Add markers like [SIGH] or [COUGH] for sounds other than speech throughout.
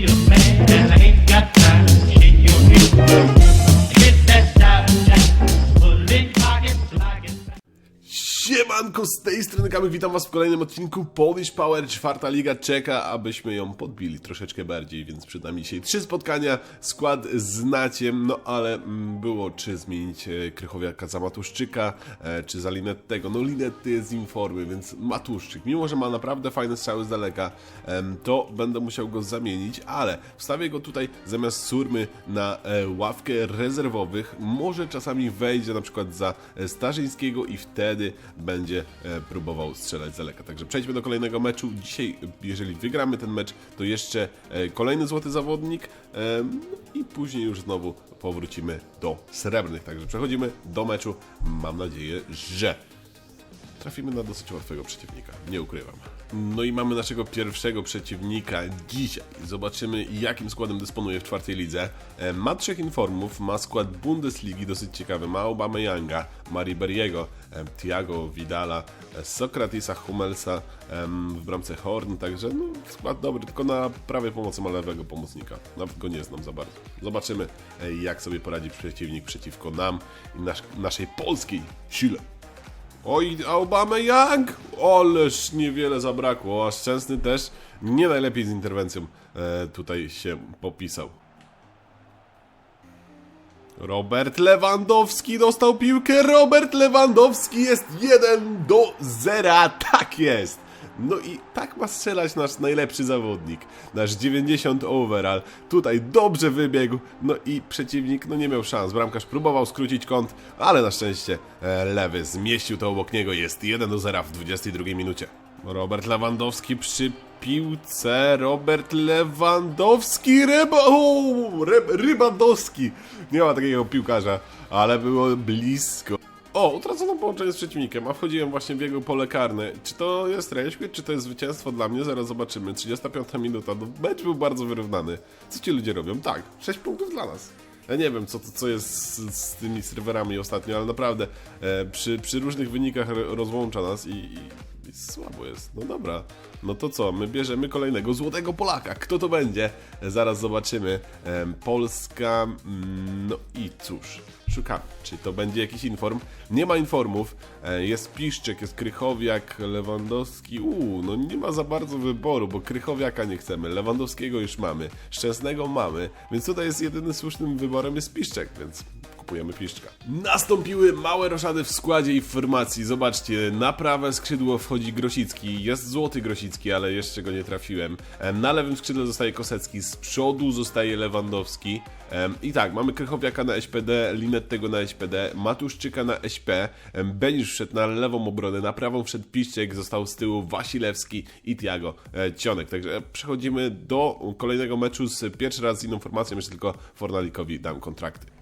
be a man tej strony Kamil, witam was w kolejnym odcinku Polish Power, czwarta liga czeka, abyśmy ją podbili troszeczkę bardziej, więc przed nami dzisiaj trzy spotkania, skład znacie, no ale mm, było czy zmienić e, Krychowiaka za Matuszczyka, e, czy za Linettego, no Linetty jest z informy, więc Matuszczyk, mimo że ma naprawdę fajne strzały z daleka, to będę musiał go zamienić, ale wstawię go tutaj zamiast Surmy na e, ławkę rezerwowych, może czasami wejdzie na przykład za Starzyńskiego i wtedy będzie próbował strzelać z daleka. Także przejdźmy do kolejnego meczu. Dzisiaj, jeżeli wygramy ten mecz, to jeszcze e, kolejny złoty zawodnik i później już znowu powrócimy do srebrnych. Także przechodzimy do meczu. Mam nadzieję, że trafimy na dosyć łatwego przeciwnika, nie ukrywam. No i mamy naszego pierwszego przeciwnika dzisiaj. Zobaczymy jakim składem dysponuje w czwartej lidze. E, Ma trzech informów, ma skład Bundesligi dosyć ciekawy, ma Obama Younga, ma Riberiego, e, Thiago Vidala, e, Sokratisa Hummelsa w bramce Horn, także no, skład dobry, tylko na prawej pomocy ma lewego pomocnika. Nawet go nie znam za bardzo. Zobaczymy jak sobie poradzi przeciwnik przeciwko nam i nasz, naszej polskiej sile. Oj, Obama Young! Oleż niewiele zabrakło, a Szczęsny też nie najlepiej z interwencją e, tutaj się popisał. Robert Lewandowski dostał piłkę. Robert Lewandowski jest 1 do 0. Tak jest. No i tak ma strzelać nasz najlepszy zawodnik. Nasz 90 overall. Tutaj dobrze wybiegł. No i przeciwnik no nie miał szans. Bramkarz próbował skrócić kąt, ale na szczęście e, lewy zmieścił to obok niego. Jest 1 do 0 w 22 minucie. Robert Lewandowski przy piłce. Robert Lewandowski. Ryba... Ryb, Rybandowski. Nie ma takiego piłkarza, ale było blisko. O, utracono połączenie z przeciwnikiem, a wchodziłem właśnie w jego pole karne. Czy to jest reśmit, czy to jest zwycięstwo dla mnie? Zaraz zobaczymy. 35 minuta, no mecz był bardzo wyrównany. Co ci ludzie robią? Tak, 6 punktów dla nas. Ja nie wiem, co, co jest z, z tymi serwerami ostatnio, ale naprawdę e, przy, przy różnych wynikach ro- rozłącza nas i, i słabo jest. No dobra, no to co? My bierzemy kolejnego złotego Polaka. Kto to będzie? Zaraz zobaczymy. Polska, mm, no i cóż, szukamy. Czy to będzie jakiś inform? Nie ma informów. E, Jest Piszczek, jest Krychowiak, Lewandowski. Uuu, no nie ma za bardzo wyboru, bo Krychowiaka nie chcemy. Lewandowskiego już mamy. Szczęsnego mamy. Więc tutaj jest jedynym słusznym wyborem jest Piszczek, więc kupujemy Piszczka. Nastąpiły małe roszady w składzie i w formacji. Zobaczcie, na prawe skrzydło wchodzi Grosicki. Jest złoty Grosicki, ale jeszcze go nie trafiłem. Em, Na lewym skrzydle zostaje Kosecki, z przodu zostaje Lewandowski. I tak, mamy Krychowiaka na SPD, Linettego na SPD, Matuszczyka na SP, Benisz wszedł na lewą obronę, na prawą wszedł Piszczek, został z tyłu Wasilewski i Tiago e, Cionek. Także przechodzimy do kolejnego meczu z pierwszy raz z inną formacją, jeszcze tylko Fornalikowi dam kontrakty.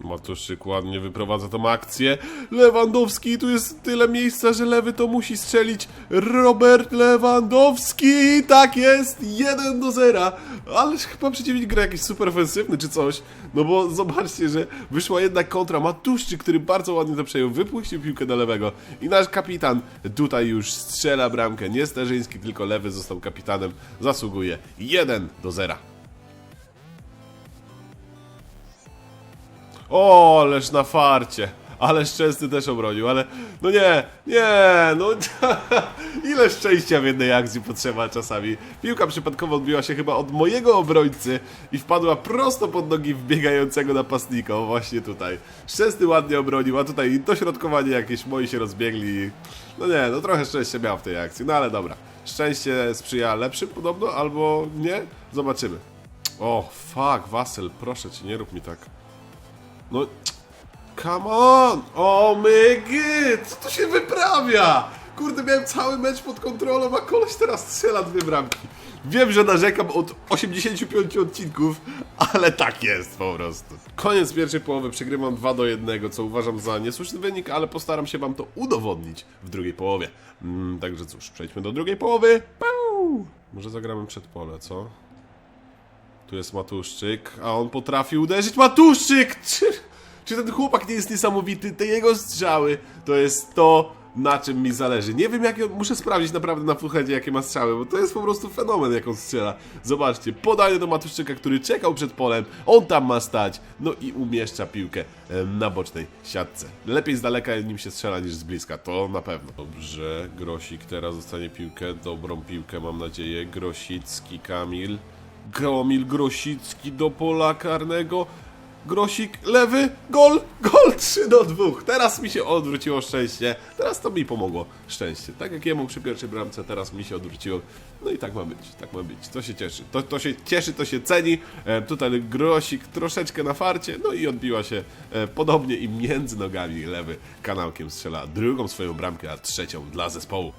Matuszyk ładnie wyprowadza tą akcję. Lewandowski, tu jest tyle miejsca, że lewy to musi strzelić. Robert Lewandowski, tak jest, 1 do 0. Ależ chyba przeciwnik gra jakiś super ofensywny czy coś. No bo zobaczcie, że wyszła jednak kontra Matuszczyk, który bardzo ładnie to przejął. Wypuścił piłkę do lewego. I nasz kapitan tutaj już strzela bramkę. Nie Starzyński, tylko lewy został kapitanem. Zasługuje 1 do 0. O, ależ na farcie. Ale szczęsny też obronił, ale no nie, nie, no [LAUGHS] ile szczęścia w jednej akcji potrzeba czasami. Piłka przypadkowo odbiła się chyba od mojego obrońcy i wpadła prosto pod nogi wbiegającego napastnika, właśnie tutaj. Szczęsny ładnie obronił, a tutaj dośrodkowanie jakieś moi się rozbiegli. No nie, no trochę szczęścia miał w tej akcji, no ale dobra. Szczęście sprzyja lepszym podobno, albo nie? Zobaczymy. O, fuck, Wasel, proszę cię, nie rób mi tak. No, come on! O my god! Co tu się wyprawia? Kurde, miałem cały mecz pod kontrolą, a koleś teraz strzela dwie bramki. Wiem, że narzekam od 85 odcinków, ale tak jest po prostu. Koniec pierwszej połowy, przegrywam 2 do 1, co uważam za niesłuszny wynik, ale postaram się wam to udowodnić w drugiej połowie. Mm, także cóż, przejdźmy do drugiej połowy. Pau! Może zagramy przed pole, co? Tu jest Matuszczyk, a on potrafi uderzyć. Matuszczyk! [LAUGHS] Czy, czy ten chłopak nie jest niesamowity? Te jego strzały to jest to, na czym mi zależy. Nie wiem, jakie, muszę sprawdzić naprawdę na fullheadzie, jakie ma strzały, bo to jest po prostu fenomen, jak on strzela. Zobaczcie, podanie do Matuszczyka, który czekał przed polem, on tam ma stać, no i umieszcza piłkę na bocznej siatce. Lepiej z daleka nim się strzela niż z bliska, to na pewno. Dobrze, Grosik teraz zostanie piłkę, dobrą piłkę mam nadzieję, Grosicki, Kamil. Kamil Grosicki do pola karnego. Grosik, lewy, gol, gol 3 do 2. Teraz mi się odwróciło szczęście. Teraz to mi pomogło szczęście. Tak jak jemu przy pierwszej bramce, teraz mi się odwróciło. No i tak ma być, tak ma być. To się cieszy. To, to się cieszy, to się ceni. E, tutaj Grosik troszeczkę na farcie, no i odbiła się e, podobnie i między nogami lewy kanałkiem strzela drugą swoją bramkę, a trzecią dla zespołu.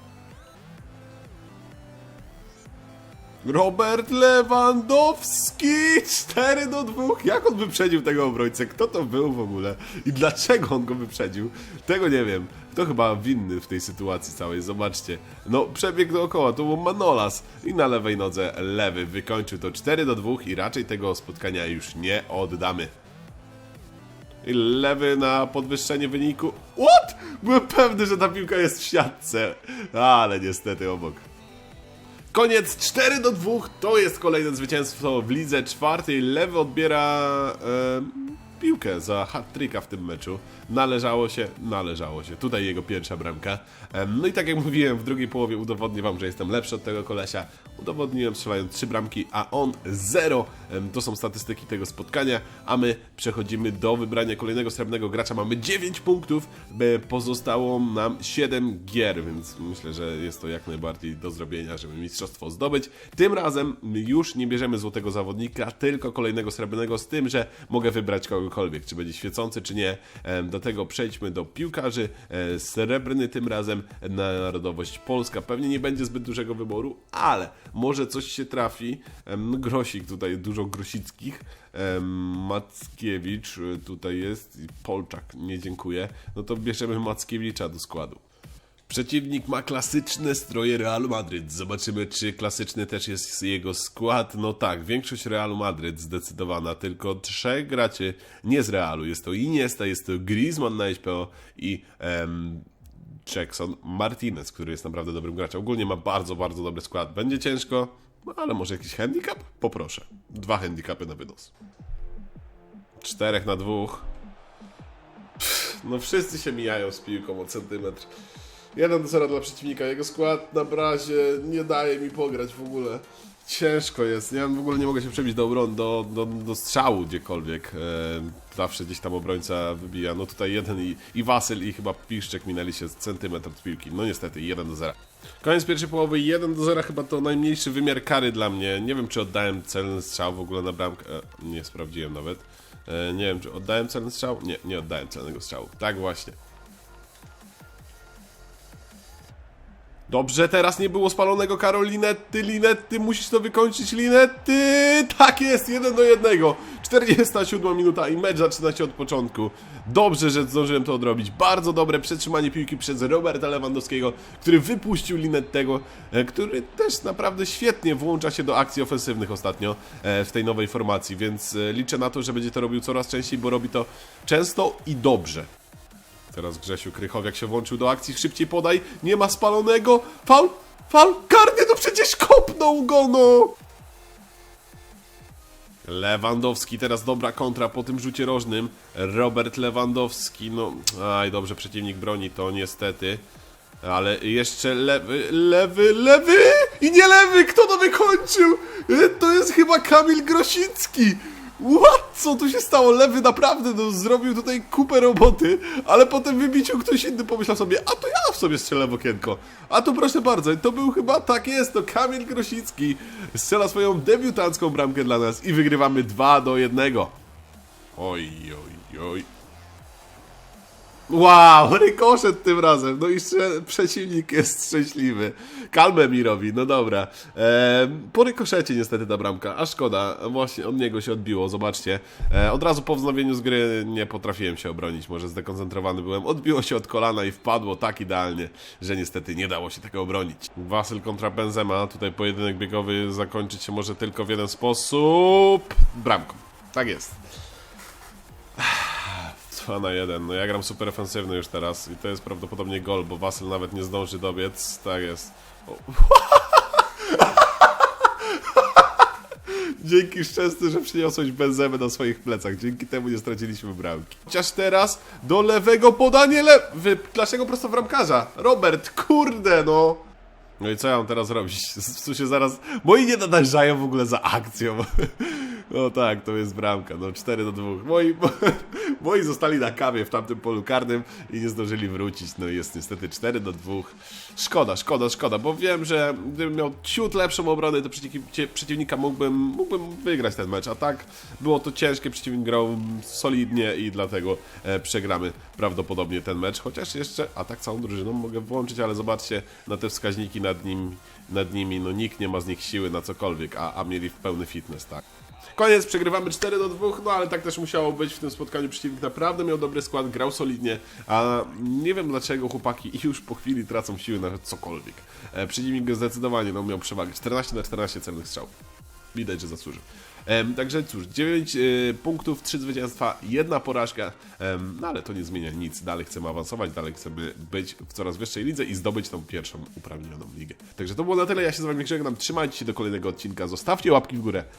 Robert Lewandowski 4 do 2. Jak on wyprzedził tego obrońcę? Kto to był w ogóle? I dlaczego on go wyprzedził? Tego nie wiem. Kto chyba winny w tej sytuacji całej? Zobaczcie. No, przebieg dookoła, to był Manolas. I na lewej nodze lewy wykończył to 4 do 2 i raczej tego spotkania już nie oddamy. I lewy na podwyższenie wyniku. What? Byłem pewny, że ta piłka jest w siatce. Ale niestety obok. Koniec 4 do 2 to jest kolejne zwycięstwo w lidze czwartej. Lewy odbiera e, piłkę za hat-tricka w tym meczu. Należało się, należało się. Tutaj jego pierwsza bramka. No i tak jak mówiłem, w drugiej połowie udowodnię wam, że jestem lepszy od tego kolesia. Udowodniłem strzelając 3 bramki, a on 0. E, to są statystyki tego spotkania, a my przechodzimy do wybrania kolejnego srebrnego gracza. Mamy 9 punktów, pozostało nam 7 gier, więc myślę, że jest to jak najbardziej do zrobienia, żeby mistrzostwo zdobyć. Tym razem już nie bierzemy złotego zawodnika, tylko kolejnego srebrnego, z tym, że mogę wybrać kogokolwiek, czy będzie świecący, czy nie. Do tego przejdźmy do piłkarzy. E, Srebrny tym razem na narodowość polska. Pewnie nie będzie zbyt dużego wyboru, ale może coś się trafi. Grosik tutaj, dużo grosickich. Mackiewicz y, tutaj jest. Polczak, nie dziękuję. No to bierzemy Mackiewicza do składu. Przeciwnik ma klasyczne stroje Realu Madryt. Zobaczymy, czy klasyczny też jest jego skład. No tak, większość Realu Madryt zdecydowana. Tylko trzech graczy nie z Realu. Jest to Iniesta, jest to Griezmann na SPO i em, Jackson Martinez, który jest naprawdę dobrym graczem. Ogólnie ma bardzo, bardzo dobry skład. Będzie ciężko, no ale może jakiś handicap? Poproszę. Dwa handicapy na wynos. Czterech na dwóch. No wszyscy się mijają z piłką o centymetr. 1 do 0 dla przeciwnika. Jego skład na brazie nie daje mi pograć w ogóle. Ciężko jest. Ja w ogóle nie mogę się przebić do obron, do, do, do strzału gdziekolwiek. E, zawsze gdzieś tam obrońca wybija. No tutaj jeden i, i Wasyl i chyba Piszczek minęli się centymetr od piłki. No niestety 1 do 0. Koniec pierwszej połowy 1 do 0 chyba to najmniejszy wymiar kary dla mnie. Nie wiem czy oddałem celny strzał w ogóle na bramkę. E, nie sprawdziłem nawet. E, nie wiem czy oddałem celny strzał. Nie, nie oddałem celnego strzału. Tak właśnie. Dobrze, teraz nie było spalonego Karolinetty, Linetty, musisz to wykończyć, Linetty! Tak jest, 1 do 1. 47 minuta i mecz zaczyna się od początku. Dobrze, że zdążyłem to odrobić. Bardzo dobre przetrzymanie piłki przez Roberta Lewandowskiego, który wypuścił Linettego, e, który też naprawdę świetnie włącza się do akcji ofensywnych ostatnio e, w tej nowej formacji, więc e, liczę na to, że będzie to robił coraz częściej, bo robi to często i dobrze. Teraz Grzesiu Krychowiak się włączył do akcji, szybciej podaj, nie ma spalonego, faul, faul, karny, no przecież kopnął go, no! Lewandowski, teraz dobra kontra po tym rzucie rożnym, Robert Lewandowski, no, aj, dobrze, przeciwnik broni to niestety, ale jeszcze lewy, lewy, lewy i nie lewy, kto to wykończył? E, To jest chyba Kamil Grosicki. What? Co tu się stało? Lewy naprawdę no, zrobił tutaj kupę roboty, ale potem wybiciu ktoś inny pomyślał sobie, a to ja w sobie strzelę w okienko. A to proszę bardzo, to był chyba, tak jest, to Kamil Grosicki strzela swoją debiutancką bramkę dla nas i wygrywamy 2 do 1. Oj, oj, oj. Wow, rykoszet tym razem. No i przeciwnik jest szczęśliwy. Kalmę mi robi, no dobra. E, po rykoszecie niestety ta bramka, a szkoda. Właśnie od niego się odbiło, zobaczcie. E, od razu po wznowieniu z gry nie potrafiłem się obronić, może zdekoncentrowany byłem. Odbiło się od kolana i wpadło tak idealnie, że niestety nie dało się tego obronić. Wasyl kontra Benzema, tutaj pojedynek biegowy zakończyć się może tylko w jeden sposób. Bramką. Tak jest. 2 na 1. No ja gram super ofensywny już teraz i to jest prawdopodobnie gol, bo Wasel nawet nie zdąży dobiec. Tak jest. O. [LAUGHS] Dzięki szczęsny, że przyniosłeś benzemę na swoich plecach. Dzięki temu nie straciliśmy bramki. Chociaż teraz do lewego podanie le... Wy... Dlaczego prosto w bramkarza? Robert, kurde no! No i co ja mam teraz robić? [LAUGHS] W sensie zaraz... Moi nie nadążają w ogóle za akcją. [LAUGHS] No tak, to jest bramka. No 4 do 2. Moi, moi zostali na kawie w tamtym polu karnym i nie zdążyli wrócić. No jest niestety 4 do 2. Szkoda, szkoda, szkoda, bo wiem, że gdybym miał ciut lepszą obronę, to przeciwnika, mógłbym, mógłbym wygrać ten mecz. A tak było to ciężkie, przeciwnik grał solidnie i dlatego e, przegramy prawdopodobnie ten mecz. Chociaż jeszcze, a tak całą drużyną mogę włączyć, ale zobaczcie na te wskaźniki nad, nim, nad nimi. No nikt nie ma z nich siły na cokolwiek, a, a mieli pełny fitness, tak. Koniec, przegrywamy 4 do 2, no ale tak też musiało być w tym spotkaniu. Przeciwnik naprawdę miał dobry skład, grał solidnie, a nie wiem dlaczego chłopaki już po chwili tracą siły na cokolwiek. E, przeciwnik zdecydowanie no, miał przewagę 14 na 14 celnych strzałów. Widać, że zasłużył. Także cóż, 9 y, punktów, 3 zwycięstwa, jedna porażka, no ale to nie zmienia nic. Dalej chcemy awansować, dalej chcemy być w coraz wyższej lidze i zdobyć tą pierwszą uprawnioną ligę. Także to było na tyle, ja się z wami żegnam, trzymajcie się do kolejnego odcinka, zostawcie łapki w górę,